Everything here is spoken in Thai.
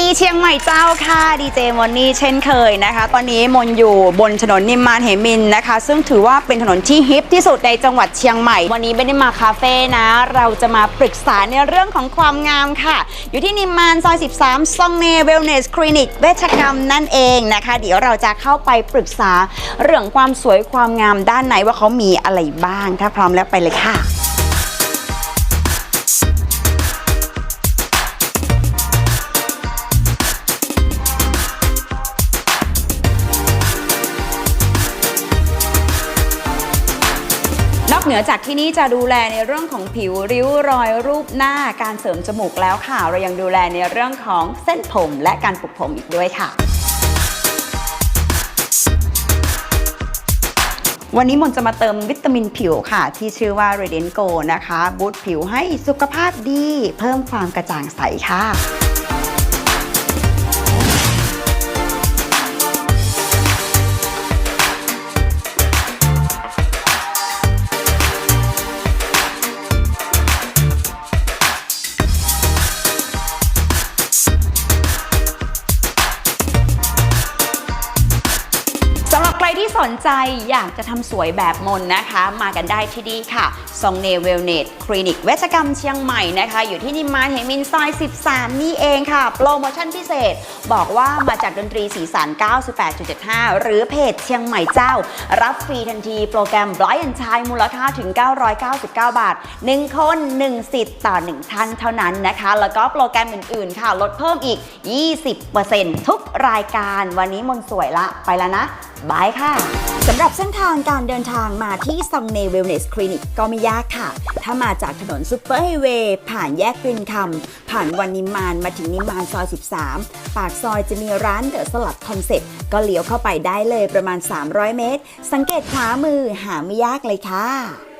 ดีเชียงใหม่เจ้าค่ะดีเจมอนนี่เช่นเคยนะคะ ตอนนี้มนอยู่บนถนนนิมมานเหมินนะคะ ซึ่งถือว่าเป็นถนนที่ฮิปที่สุดในจังหวัดเชียงใหม่ วันนี้ไม่ได้มาคาเฟ่นะ เราจะมาปรึกษาในเรื่องของความงามค่ะ อยู่ที่นิมมานซอย 13ซองเนเวลเนสคลินิกเวชกรรมนั่นเองนะคะ เดี๋ยวเราจะเข้าไปปรึกษาเรื่องความสวยความงามด้านไหนว่าเขามีอะไรบ้าง ถ้าพร้อมแล้วไปเลยค่ะ เหนือจากที่นี่จะดูแลในเรื่องของผิวริ้วรอยรูปหน้าการเสริมจมูกแล้วค่ะ เรายังดูแลในเรื่องของเส้นผมและการปลูกผมอีกด้วยค่ะ วันนี้มนจะมาเติมวิตามินผิวค่ะ ที่ชื่อว่า Radiant Go นะคะ บูตผิวให้สุขภาพดี เพิ่มความกระจ่างใสค่ะ รับใครที่สนใจอยากจะทำสวยแบบมนนะคะ มากันได้ที่นี่ค่ะซองเนเวลเนตคลินิกเวชกรรมเชียงใหม่นะคะ อยู่ที่นิมมานเหมินซอย 13 นี่เองค่ะ โปรโมชั่นพิเศษ บอกว่ามาจากดนตรีสีสัน 98.75 หรือเพจเชียงใหม่เจ้า รับฟรีทันทีโปรแกรม Bright and Shine มูลค่าถึง 999 บาท 1 คน 1 สิทธิ์ต่อ 1 ท่านเท่านั้นนะคะ แล้วก็โปรแกรมอื่นๆ ค่ะ ลดเพิ่มอีก 20%ทุกรายการ วันนี้มนสวยละ ไปแล้วนะ บายค่ะสำหรับเส้นทางการเดินทางมาที่ซองเนเวลเนสคลินิกก็ไม่ยากค่ะ ถ้ามาจากถนนซูเปอร์ไฮเวย์ผ่านแยกกรินคำผ่านวันนิมานมาถึงนิมมานซอย 13 ปากซอยจะมีร้านเดอะสลัดคอนเซ็ปต์ก็เลี้ยวเข้าไปได้เลยประมาณ 300 เมตร สังเกตขวามือหาไม่ยากเลยค่ะ